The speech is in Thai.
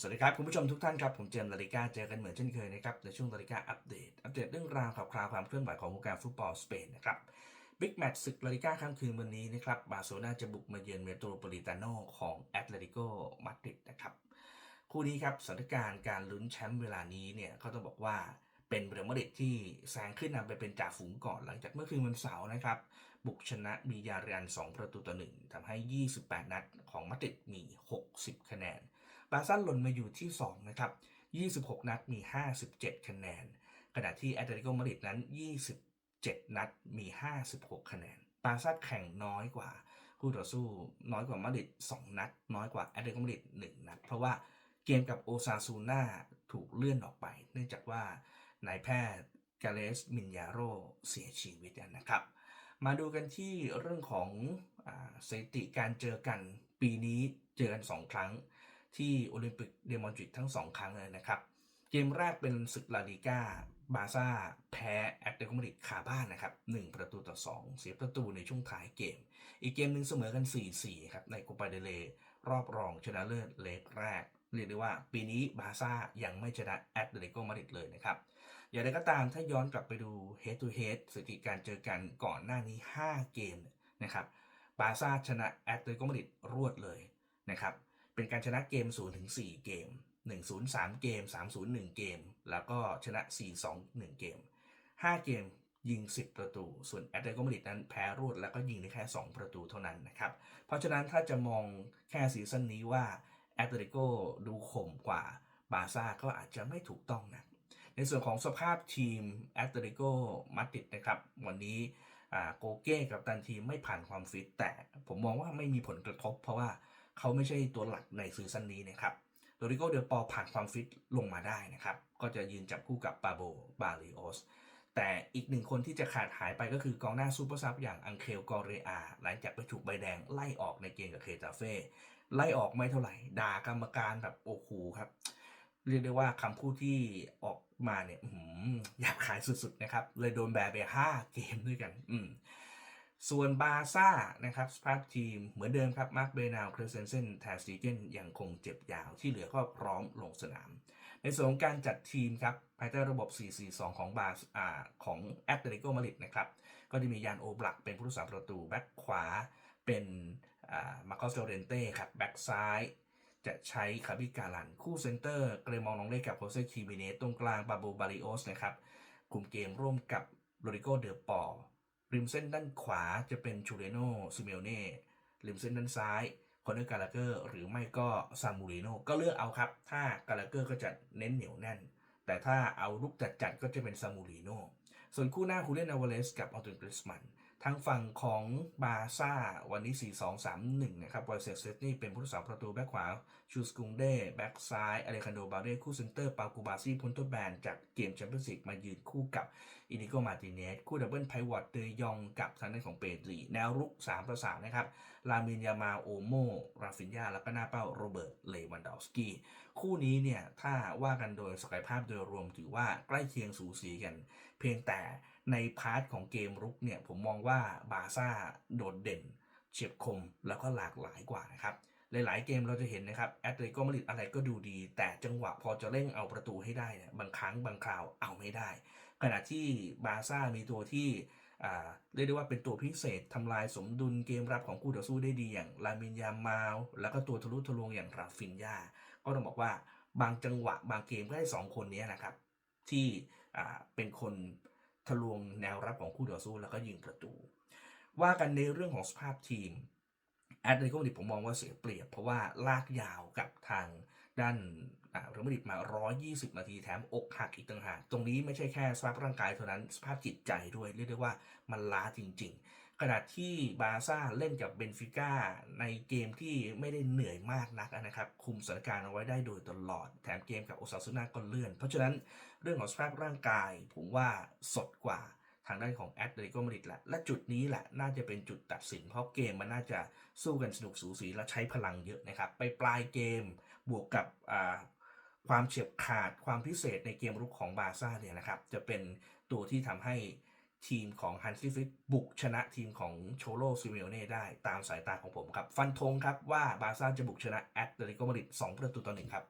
สวัสดีครับ คุณผู้ชมทุกท่านครับ ผมเจมส์ลาลิก้าเจอกันเหมือนเช่นเคยนะครับ ในช่วงลาลิก้าอัปเดต อัปเดตเรื่องราวข่าวคราวความเคลื่อนไหวของวงการฟุตบอลสเปนนะครับบิ๊กแมตช์ศึกลาลิก้าค่ำคืนวันนี้นะครับบาร์เซโลนาจะบุกมาเยือนเมโตรโปลิตาโนของแอตเลติโกมาดริดนะครับคู่นี้ครับสถานการณ์การลุ้นแชมป์เวลานี้เนี่ยก็ต้องบอกว่าเป็นเรอัลมาดริดที่แซงขึ้นนำไปเป็นจ่าฝูงก่อนหลังจากเมื่อคืนวันเสาร์นะครับ บุกชนะบียาเรียน2ประตูต่อหนึ่งทำให้ 28 นัดของมาดริดมี6 บาซ่าหล่นมาอยู่ที่ 2 นะครับ 26 นัดมี 57 คะแนน ขณะที่แอตเลติโกมาดริดนั้น 27 นัดมี 56 คะแนน บาซ่าแข่งน้อยกว่า คู่ต่อสู้น้อยกว่ามาดริด2 นัด น้อยกว่าแอตเลติโกมาดริด1 นัด เพราะว่าเกมกับโอซาซูน่าถูกเลื่อนออกไป เนื่องจากว่านายแพทย์กาเลสมินยาโรเสียชีวิตนะครับ มาดูกันที่เรื่องของอสถิติการเจอกันปีนี้เจอกัน 2 ครั้ง ที่โอลิมปิกเดมอนตริดทั้ง 2 ครั้งเลยนะครับ เกมแรกเป็นศึกลาลิก้าบาซ่าแพ้แอตเลติโกมาดริดคาบ้านนะครับ1ประตูต่อ 2 เสียประตูในช่วงท้ายเกม อีกเกมหนึ่งเสมอกัน 4-4 ครับ ในโคปาเดเลรอบรองชนะเลิศเล็กแรก เรียกได้ว่าปีนี้บาซ่ายังไม่ชนะแอตเลติโกมาดริดเลยนะครับ อย่างไรก็ตามถ้าย้อนกลับไปดู head to head สถิติการเจอกันก่อนหน้านี้ 5 เกมนะครับบาซ่าชนะแอตเลติโกมาดริดรวดเลยนะครับ เป็นการชนะเกม0ถึง4เกม 1 0 3 เกม 3 0 1 เกม แล้วก็ชนะ 4 2 1 เกม 5 เกมยิง 10 ประตู ส่วนแอตเลติโกมาดริดนั้นแพ้รวดแล้วก็ยิงได้แค่ 2 ประตูเท่านั้นนะครับ เพราะฉะนั้นถ้าจะมองแค่ซีซั่นนี้ว่าแอตเลติโกดูข่มกว่าบาซ่าก็อาจจะไม่ถูกต้องนะ ในส่วนของสภาพทีมแอตเลติโกมาดริดนะครับ วันนี้โกเก้กับตันทีมไม่ผ่านความฟิตแต่ผมมองว่าไม่มีผลกระทบเพราะว่า เขาไม่ใช่ตัวหลักในซีซั่นนี้นะครับโรดิโกเดลปอผ่านความฟิตลงมาได้นะครับ ก็จะยืนจับคู่กับปาโบบาลิโอสแต่อีกหนึ่งคนที่จะขาดหายไปก็คือกองหน้าซูเปอร์ซับอย่างอังเคลกอเรอา หลังจากไปถูกใบแดงไล่ออกในเกมกับเคตาเฟ่ไล่ออกไม่เท่าไหร่ ด่ากรรมการแบบโอ้โหครับ เรียกได้ว่าคำพูดที่ออกมาเนี่ยหยาบคายสุดๆนะครับ เลยโดนแบนไป 5 เกมด้วยกัน อืม ส่วนบาซ่านะครับสภาพทีมเหมือนเดิมครับมาร์คเบนาวเครเซนเซนแทสติเกนยังคงเจ็บยาวที่เหลือก็พร้อมลงสนาม ในส่วนของการจัดทีมครับภายใต้ระบบ 4-4-2 ของบาอ่าของแอตเลติโกมาริดนะครับ ก็จะมียานโอบลักเป็นผู้รักษาประตู แบ็คขวาเป็นอ่ามาร์คอสโจเรนเต้ครับแบ็คซ้ายจะใช้คาบิการัน คู่เซนเตอร์เกรมองลองเล่กับโคเซคิมิเนตตรงกลางบาโบบาริโอสนะครับคุมเกมร่วมกับโรดิโกเดอปอ ริมเส้นด้านขวาจะเป็นชูเรโนซิเมลเน่ริมเส้นด้านซ้ายคอนเนอร์กาลาเกอร์หรือไม่ก็ซามูริโนก็เลือกเอาครับ ถ้ากาลาเกอร์ก็จะเน้นเหนียวแน่น แต่ถ้าเอาลุกจัดๆก็จะเป็นซามูริโนส่วนคู่หน้าคูเรนอาวาเลสกับอัลตุนกริสมัน ทางฝั่งของบาซ่าวันนี้ 4-2-3-1 นะครับบอยเซสเซตนี่เป็นผู้รักษาประตูแบ็คขวา ชูสกุงเด้แบ็คซ้ายอเลคันโดบาเร่คู่เซนเตอร์ ปากูบาซี่พุนโตแบน จากเกมแชมเปี้ยนส์ลีกมายืนคู่กับอินิโกมาติเนส คู่ดับเบิลไพวอตเดยองกับทางด้านของเปดรีแนวรุก 3 ประสานนะครับ ลามินยามาโอโม ราฟินยา แล้วก็หน้าเป้าโรเบิร์ต เลวันดอฟสกี้ คู่นี้เนี่ยถ้าว่ากันโดยศักยภาพโดยรวมถือว่าใกล้เคียงสูสีกัน เพียงแต่ ในพาร์ทของเกมรุกเนี่ยผมมองว่าบาซ่าโดดเด่น เฉียบคมแล้วก็หลากหลายกว่านะครับหลายๆเกมเราจะเห็นนะครับแอตเลติโกมาริดอะไรก็ดูดี แต่จังหวะพอจะเร่งเอาประตูให้ได้เนี่ยบางครั้งบางคราวเอาไม่ได้ ขณะที่บาซ่ามีตัวที่เรียกได้ว่าเป็นตัวพิเศษทำลายสมดุลเกมรับของคู่ต่อสู้ได้ดีอย่างลามินยามาวแล้วก็ตัวทะลุทะลวงอย่างราฟินยาก็ต้องบอกว่าบางจังหวะบางเกมก็ได้สองคนนี้นะครับ ที่เป็นคน ทะลวงแนวรับของคู่ต่อสู้แล้วก็ยิงประตู ว่ากันในเรื่องของสภาพทีมแอตเลติโกมาดริดผมมองว่าเสียเปรียบ เพราะว่าลากยาวกับทางด้านอ่าเรอัลมาดริดมา 120 นาทีแถมอกหักอีกต่างหาก ตรงนี้ไม่ใช่แค่สภาพร่างกายเท่านั้น สภาพจิตใจด้วย เรียกได้ว่ามันล้าจริง ๆ ขณะที่บาซ่าเล่นกับเบนฟิก้าในเกมที่ไม่ได้เหนื่อยมากนักนะครับ คุมสถานการณ์เอาไว้ได้โดยตลอด แถมเกมกับโอซาซุน่าก็เลื่อน เพราะฉะนั้นเรื่องของสภาพร่างกาย ผมว่าสดกว่าทางด้านของแอตเลติโกมาดริดแหละ และจุดนี้แหละ น่าจะเป็นจุดตัดสิน เพราะเกมมันน่าจะสู้กันสนุกสูสีและใช้พลังเยอะนะครับ ไปปลายเกมบวกกับความเฉียบขาดความพิเศษในเกมรุกของบาซ่าเนี่ยนะครับ จะเป็นตัวที่ทำให้ ทีมของฮันซี่ฟิกบุกชนะทีมของโชโลซิเมโอเน่ได้ตามสายตาของผมครับ ฟันธงครับว่าบาซ่าจะบุกชนะแอตเลติโกมาดริด2ประตูต่อหนึ่งครับ